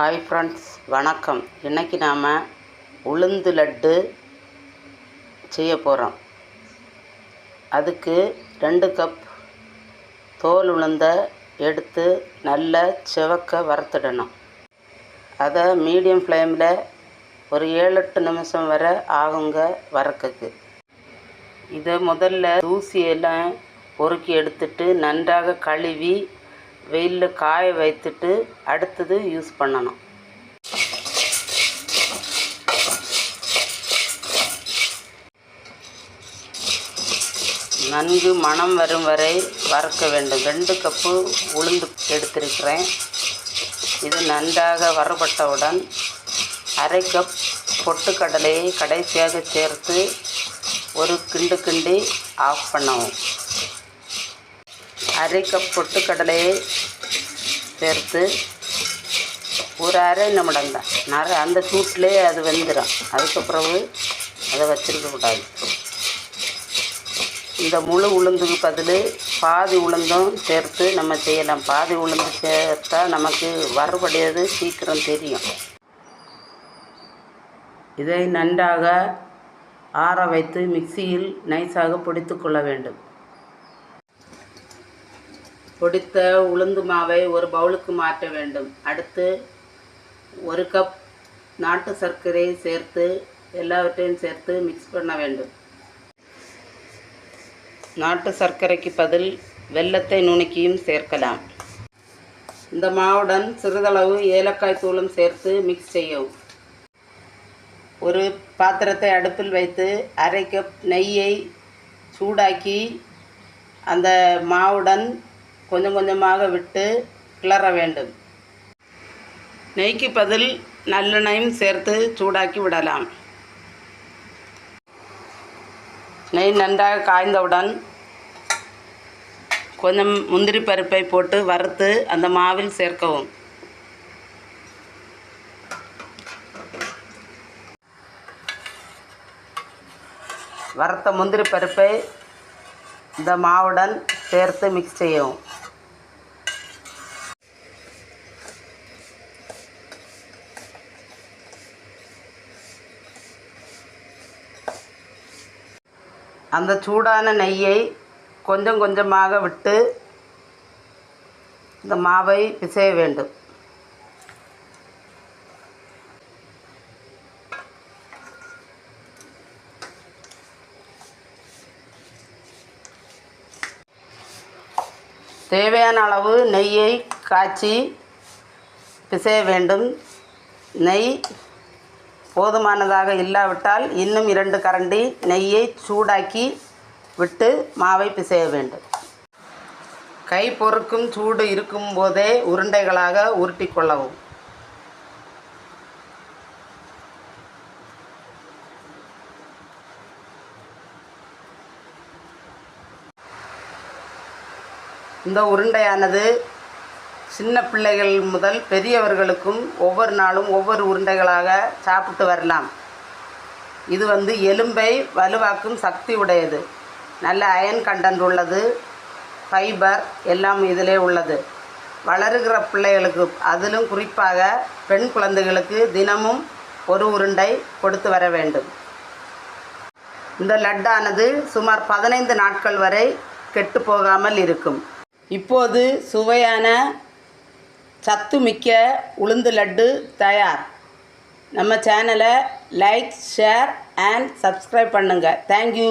Hi friends வணக்கம். இன்றைக்கி நாம் உளுந்து லட்டு செய்ய போகிறோம் அதுக்கு ரெண்டு கப் தோல் உளுந்த எடுத்து நல்லா செவக்க வறுத்துடணும். அதை மீடியம் ஃப்ளேமில் ஒரு ஏழு எட்டு நிமிஷம் வரை ஆகுங்க வறுக்கக்கு. இதை முதல்ல தூசியெல்லாம் பொறுக்கி எடுத்துட்டு நன்றாக கழுவி வெயிலில் காய வைத்துட்டு அடுத்தது யூஸ் பண்ணணும். நன்கு மணம் வரும் வரை வறுக்க வேண்டும். ரெண்டு கப்பு உளுந்து எடுத்திருக்கிறேன். இது நன்றாக வறுபட்டவுடன் அரை கப் பொட்டுக்கடலையை கடைசியாக சேர்த்து ஒரு கிண்டு கிண்டி ஆஃப் பண்ணவும். அரை கப் பொட்டுக்கடலையை சேர்த்து ஒரு அரை நிமிடம் தான் நிறைய அந்த சூட்டிலே அது வெந்துடும் அதுக்கு பிறகு அதை வச்சிருக்கக்கூடாது இந்த முழு உளுந்துக்கு பதில் பாதி உளுந்தும் சேர்த்து நம்ம செய்யலாம். பாதி உளுந்து சேர்த்தா நமக்கு வறுபடியது சீக்கிரம் தெரியும். இதை நன்றாக ஆற வைத்து மிக்சியில் நைஸாக பிடித்து கொள்ள வேண்டும். பொடித்த உளுந்து மாவை ஒரு பவுலுக்கு மாற்ற வேண்டும். அடுத்து ஒரு கப் நாட்டு சர்க்கரை சேர்த்து எல்லாவற்றையும் சேர்த்து மிக்ஸ் பண்ண வேண்டும். நாட்டு சர்க்கரைக்கு பதில் வெல்லத்தை நுணுக்கியும் சேர்க்கலாம். இந்த மாவுடன் சிறிதளவு ஏலக்காய் தூளும் சேர்த்து மிக்ஸ் செய்யவும். ஒரு பாத்திரத்தை அடுப்பில் வைத்து அரை கப் நெய்யை சூடாக்கி அந்த மாவுடன் கொஞ்சம் கொஞ்சமாக விட்டு கிளற வேண்டும். நெய்க்கு பதில் நல்லெண்ணெயும் சேர்த்து சூடாக்கி விடலாம். நெய் நன்றாக காய்ந்தவுடன் கொஞ்சம் முந்திரி பருப்பை போட்டு வறுத்து அந்த மாவில் சேர்க்கவும். வறுத்த முந்திரி பருப்பை இந்த மாவுடன் சேர்த்து மிக்ஸ் செய்யவும். அந்த சூடான நெய்யை கொஞ்சம் கொஞ்சமாக விட்டு இந்த மாவை பிசைய வேண்டும். தேவையான அளவு நெய்யை காய்ச்சி பிசைய வேண்டும். நெய் போதுமானதாக இல்லாவிட்டால் இன்னும் இரண்டு கரண்டி நெய்யை சூடாக்கி விட்டு மாவை பிசைய வேண்டும். கை பொறுக்கும் சூடு இருக்கும் போதே உருண்டைகளாக உருட்டி கொள்ளவும். இந்த உருண்டையானது சின்ன பிள்ளைகள் முதல் பெரியவர்களுக்கும் ஒவ்வொரு நாளும் ஒவ்வொரு உருண்டைகளாக சாப்பிட்டு வரலாம். இது வந்து எலும்பை வலுவாக்கும் சக்தி உடையது. நல்ல அயன் கண்டன்ட் உள்ளது. ஃபைபர் எல்லாம் இதிலே உள்ளது. வளருகிற பிள்ளைகளுக்கு அதிலும் குறிப்பாக பெண் குழந்தைகளுக்கு தினமும் ஒரு உருண்டை கொடுத்து வர வேண்டும். இந்த லட்டானது சுமார் பதினைந்து நாட்கள் வரை கெட்டு போகாமல் இருக்கும். இப்போது சுவையான சத்துமிக்க உளுந்து லட்டு தயார். நம்ம சேனலை லைக் ஷேர் அண்ட் சப்ஸ்கிரைப் பண்ணுங்கள் தேங்க்யூ.